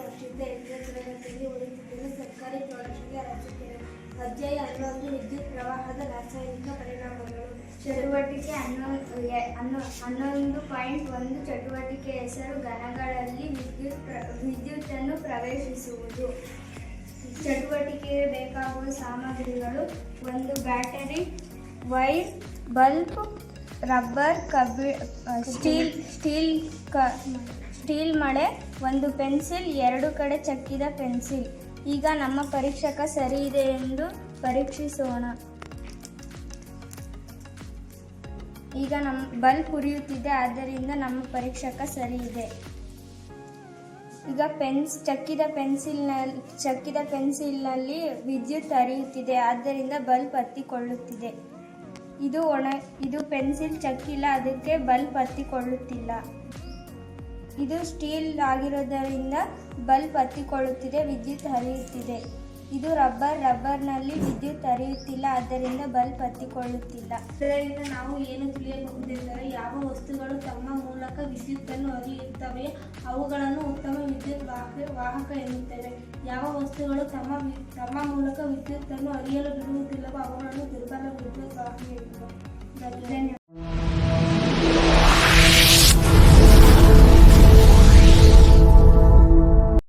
ವರ್ಷದಿಂದ ಎಂಟನೇ ತರಗತಿಯಲ್ಲಿ ಉಳಿದಿದ್ದೇನೆ. ಸರ್ಕಾರಿ ಪ್ರೌಢಶಾಲೆ ಅರಸೀಕೆರೆ ಅಧ್ಯಾಯ ಹನ್ನೊಂದು ವಿದ್ಯುತ್ ಪ್ರವಾಹದ ರಾಸಾಯನಿಕ ಪರಿಣಾಮಗಳು. ಚಟುವಟಿಕೆ ಹನ್ನೊಂದು ಹನ್ನೊಂದು ಪಾಯಿಂಟ್ ಒಂದು ಚಟುವಟಿಕೆ ಹೆಸರು ಘನಗಳಲ್ಲಿ ವಿದ್ಯುತ್ ಪ್ರ, ವಿದ್ಯುತ್ತನ್ನು ಪ್ರವೇಶಿಸುವುದು. ಚಟುವಟಿಕೆಗೆ ಬೇಕಾಗುವ ಸಾಮಗ್ರಿಗಳು ಒಂದು ಬ್ಯಾಟರಿ, ವೈರ್, ಬಲ್ಬ್ ರಬ್ಬರ್ ಕಬ್ಬಿ ಸ್ಟೀಲ್ ಸ್ಟೀಲ್ ಕ, ಸ್ಟೀಲ್ ಮಳೆ, ಒಂದು ಪೆನ್ಸಿಲ್, ಎರಡು ಕಡೆ ಚಕ್ಕಿದ ಪೆನ್ಸಿಲ್. ಈಗ ನಮ್ಮ ಪರೀಕ್ಷಕ ಸರಿ ಇದೆ ಎಂದು ಪರೀಕ್ಷಿಸೋಣ. ಈಗ ನಮ್ಮ ಬಲ್ಬ್ ಉರಿಯುತ್ತಿದೆ ಆದ್ದರಿಂದ ನಮ್ಮ ಪರೀಕ್ಷಕ ಸರಿ ಇದೆ. ಈಗ ಪೆನ್ಸ್, ಚಕ್ಕಿದ ಪೆನ್ಸಿಲ್ನಲ್ಲಿ ಚಕ್ಕಿದ ಪೆನ್ಸಿಲ್ನಲ್ಲಿ ವಿದ್ಯುತ್ ಹರಿಯುತ್ತಿದೆ, ಆದ್ದರಿಂದ ಬಲ್ಬ್ ಹತ್ತಿಕೊಳ್ಳುತ್ತಿದೆ ಇದು ಒಣ, ಇದು ಪೆನ್ಸಿಲ್ ಚಕ್ಕಿಲ್ಲ, ಅದಕ್ಕೆ ಬಲ್ಬ್ ಹತ್ತಿಕೊಳ್ಳುತ್ತಿಲ್ಲ. ಇದು ಸ್ಟೀಲ್ ಆಗಿರೋದರಿಂದ ಬಲ್ಬ್ ಹತ್ತಿಕೊಳ್ಳುತ್ತಿದೆ, ವಿದ್ಯುತ್ ಹರಿಯುತ್ತಿದೆ. ಇದು ರಬ್ಬರ್, ರಬ್ಬರ್ನಲ್ಲಿ ವಿದ್ಯುತ್ ಹರಿಯುತ್ತಿಲ್ಲ, ಆದ್ದರಿಂದ ಬಲ್ಬ್ ಹತ್ತಿಕೊಳ್ಳುತ್ತಿಲ್ಲ. ಇದರಿಂದ ನಾವು ಏನು ತಿಳಿಯಬಹುದೆಂದರೆ ಯಾವ ವಸ್ತುಗಳು ತಮ್ಮ ಮೂಲಕ ವಿದ್ಯುತ್ತನ್ನು ಹರಿಯುತ್ತವೆ, ಅವುಗಳನ್ನು ಉತ್ತಮ ವಿದ್ಯುತ್ ವಾಹಕ ವಾಹಕ ಎನ್ನುತ್ತೇವೆ. ಯಾವ ವಸ್ತುಗಳು ತಮ್ಮ ತಮ್ಮ ಮೂಲಕ ವಿದ್ಯುತ್ತನ್ನು ಹರಿಯಲು ಬಿಡುವುದಿಲ್ಲವೋ ಅವುಗಳನ್ನು